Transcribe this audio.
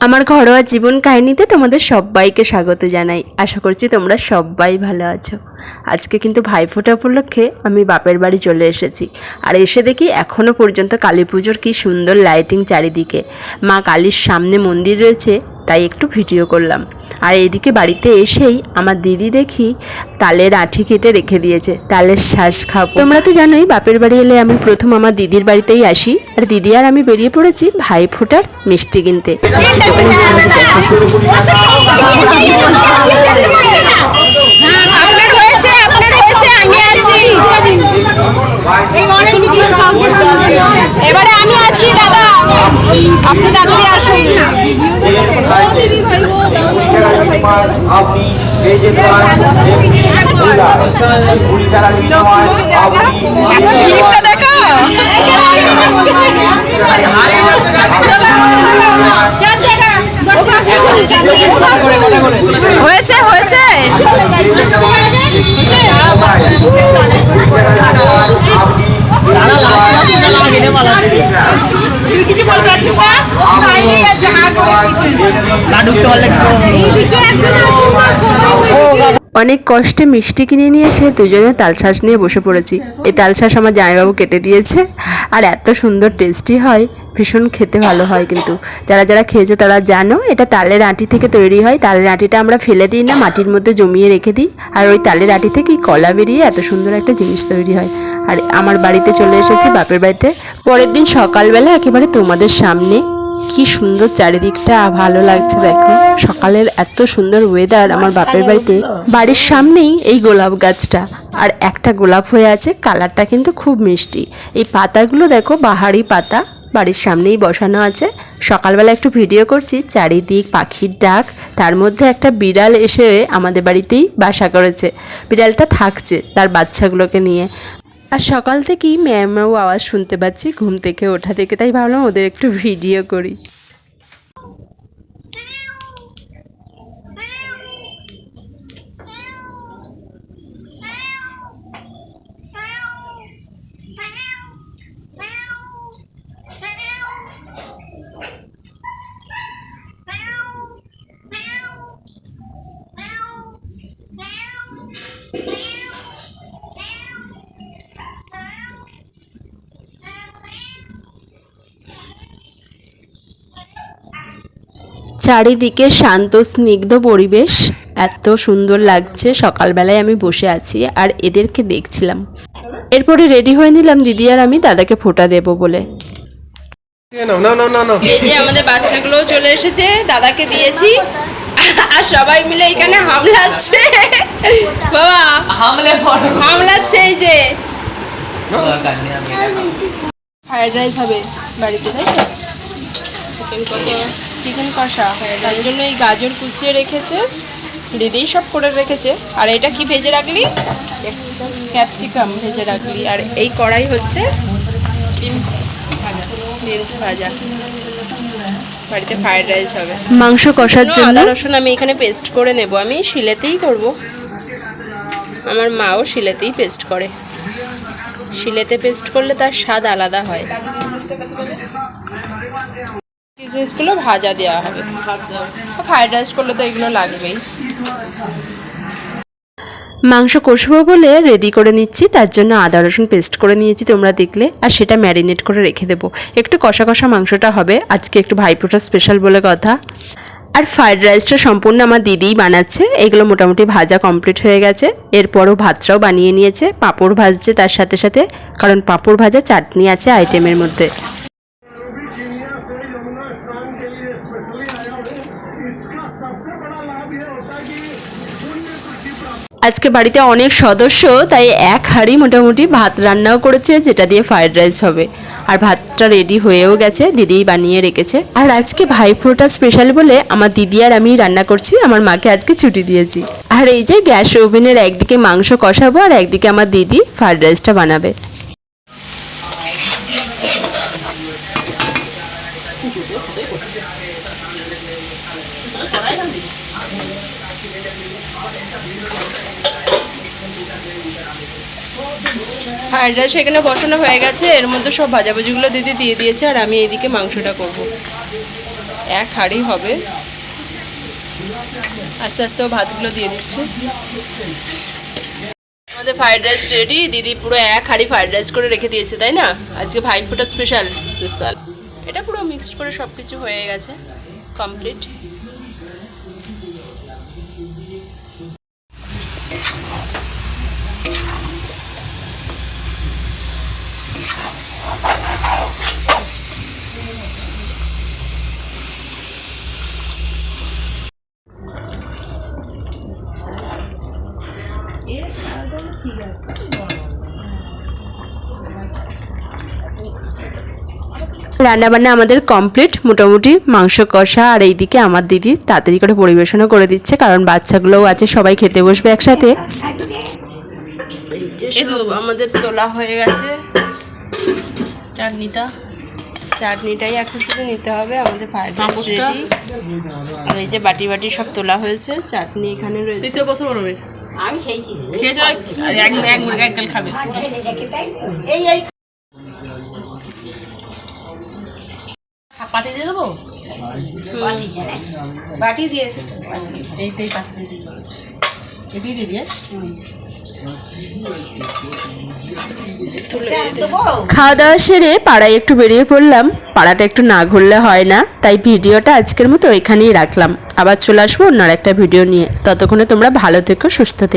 আমার ঘরোয়া জীবন কাহিনীতে তোমাদের সবাইকে স্বাগত জানাই। আশা করছি তোমরা সবাই ভালো আছো। আজকে কিন্তু ভাইফোঁটা উপলক্ষে আমি বাপের বাড়ি চলে এসেছি। আর এসে দেখি এখনও পর্যন্ত কালী পুজোর কী সুন্দর লাইটিং চারিদিকে। মা কালীর সামনে মন্দির রয়েছে তাই একটু ভিডিও করলাম। আর এদিকে বাড়িতে এসেই আমার দিদি দেখি তালের আঠি কেটে রেখে দিয়েছে তালের শ্বাস খাব। তোমরা তো জানোই বাপের বাড়ি এলে আমি প্রথম আমার দিদির বাড়িতেই আসি আর দিদি আর আমি বেরিয়ে পড়েছি ভাই ফোটার মিষ্টি কিনতে। মিষ্টি দোকানে তোমাদের দেখা শুরু আপনার হয়েছে আপনার হয়েছে এবারে আমি আছি। দাদা। আপনি তাড়াতাড়ি আসুন। হয়েছে হয়েছে তুই কিছু বলতে পারছিস না বাইরে যা করে কিছু না অনেক কষ্টে মিষ্টি কিনে নিয়ে এসে দুজনে তালশ্বাস নিয়ে বসে পড়েছি। এই তালশ্বাস আমার জামাইবাবু কেটে দিয়েছে। আর এত সুন্দর টেস্টি হয়, ভীষণ খেতে ভালো হয় কিন্তু। যারা যারা খেয়েছে তারা জানো, এটা তালের আঁটি থেকে তৈরি হয়। তালের আঁটিটা আমরা ফেলে দিই না, মাটির মধ্যে জমিয়ে রেখে দিই। আর ওই তালের আঁটি থেকেই কলা বেরিয়ে এত সুন্দর একটা জিনিস তৈরি হয়। আর আমার বাড়িতে চলে এসেছি বাপের বাড়িতে। পরের দিন সকালবেলা একেবারে তোমাদের সামনে কি সুন্দর চারিদিকটা, ভালো লাগছে দেখো। সকালের এত সুন্দর ওয়েদার আমার বাপের বাড়িতে। বাড়ির সামনেই এই গোলাপ গাছটা। আর একটা গোলাপ হয়ে আছে, কালারটা কিন্তু খুব মিষ্টি। এই পাতাগুলো দেখো বাহারি পাতা, বাড়ির সামনেই বসানো আছে। সকালবেলা একটু ভিডিও করছি, চারিদিক পাখির ডাক। তার মধ্যে একটা বিড়াল এসে আমাদের বাড়িতেই বাসা করেছে। বিড়ালটা থাকছে তার বাচ্চাগুলোকে নিয়ে। আর সকাল থেকেই ম্যাও আওয়াজ শুনতে পাচ্ছি, ঘুম থেকে ওঠা থেকে। তাই ভাবলাম ওদের একটু ভিডিও করি। চারিদিকে শান্ত স্নিগ্ধ পরিবেশ। এত সুন্দর লাগছে। সকালবেলায় আমি বসে আছি আর এদেরকে দেখছিলাম। এরপরে রেডি হয়ে নিলাম দিদি আর আমি দাদাকে ফোঁটা দেব বলে। না না না না না এই যে আমাদের বাচ্চাগুলোও চলে এসেছে দাদাকে দিয়েছি। আর সবাই মিলে এখানে হামলাচ্ছে। বাবা হামলে হামলাচ্ছে এই যে। ফ্রাইড রাইস হবে বাড়িতে তাই তো? চিকেন চিকেন কষা হ্যাঁ তার জন্য এই গাজর কুচিয়ে রেখেছে। দিদি সব করে রেখেছে। আর এটা কি ভেজে রাখলি? ক্যাপসিকাম ভেজে রাখলি। আর এই কড়াই হচ্ছে বিনস ভাজা। বাড়িতে ফ্রাইড রাইস হবে। মাংস কষার জন্য? আদা রসুন আমি এখানে পেস্ট করে নেব। আমি শিলেতেই করব। আমার মাও শিলেতেই পেস্ট করে। শিলেতে পেস্ট করলে তার স্বাদ আলাদা হয়। কিসমিসগুলো ভাজা দেওয়া হবে। ফ্রাইড রাইস করলে তো এগুলো লাগবেই। মাংস কষবো বলে রেডি করে নিচ্ছি তার জন্য আদা রসুন পেস্ট করে নিয়েছি তোমরা দেখলে আর সেটা ম্যারিনেট করে রেখে দেবো। একটু কষা কষা মাংসটা হবে আজকে একটু ভাইফোঁটা স্পেশাল বলে কথা। আর ফ্রায়েড রাইসটা সম্পূর্ণ আমার দিদিই বানাচ্ছে এগুলো মোটামুটি ভাজা কমপ্লিট হয়ে গেছে। এরপরও ভাতটাও বানিয়ে নিয়েছে পাঁপড় ভাজছে তার সাথে সাথে কারণ পাঁপড় ভাজা চাটনি আছে আইটেমের মধ্যে। আজকে বাড়িতে অনেক সদস্য, তাই এক হাঁড়ি মোটামুটি ভাত রান্নাও করেছে, যেটা দিয়ে ফ্রায়েড রাইস হবে। আর ভাতটা রেডি হয়েও গেছে, দিদি বানিয়ে রেখেছে। আর আজকে ভাইফোঁটা স্পেশাল বলে আমার দিদি আর আমি রান্না করছি, আমার মাকে আজকে ছুটি দিয়েছি। আর এই যে গ্যাস ওভেনের একদিকে মাংস কষাবো, আর একদিকে আমার দিদি ফ্রায়েড রাইসটা বানাবে। ফ্রাইড রাইস এখানে বসানো হয়ে গেছে। এর মধ্যে সব ভাজাভুজিগুলো দিদি দিয়ে দিয়েছে আর আমি এইদিকে মাংসটা করব। এক হাঁড়ি হবে। আস্তে আস্তে ভাতগুলো দিয়ে দিচ্ছে। আমাদের ফ্রাইড রাইস রেডি দিদি পুরো এক হাঁড়ি ফ্রাইড রাইস করে রেখে দিয়েছে, তাই না? আজকে ভাই ফোটা স্পেশাল স্পেশাল এটা পুরো মিক্সড করে সব কিছু হয়ে গেছে। কমপ্লিট রান্নাবান্না আমাদের কমপ্লিট মোটামুটি মাংস কষা আর এইদিকে আমার দিদি তাড়াতাড়ি করে পরিবেশনও করে দিচ্ছে কারণ বাচ্চাগুলোও আছে সবাই খেতে বসবে একসাথে। আমাদের তোলা হয়ে গেছে। চাটনিটা। চাটনিটাই এখন শুধু নিতে হবে আমাদের ফ্রাইড রাইস রেডি আর এই যে বাটি বাটি সব তোলা হয়েছে চাটনি এখানে রয়েছে। বসে আমি খেয়েছি খেয়েছো এক এক মুড়ি এক গাল খাবে। এই এই। পাটি দিয়ে দেবো? বাটি দিয়ে। এইটাই দিয়ে দিয়ে খাওয়া দাওয়া সেরে পাড়ায় একটু বেরিয়ে পড়লাম। পাড়াটা একটু না ঘুরলে হয় না, তাই ভিডিওটা আজকের মতো এখানেই রাখলাম। আবার চলে আসব অন্য একটা ভিডিও নিয়ে। ততক্ষণে তোমরা ভালো থেকো, সুস্থ থেকো।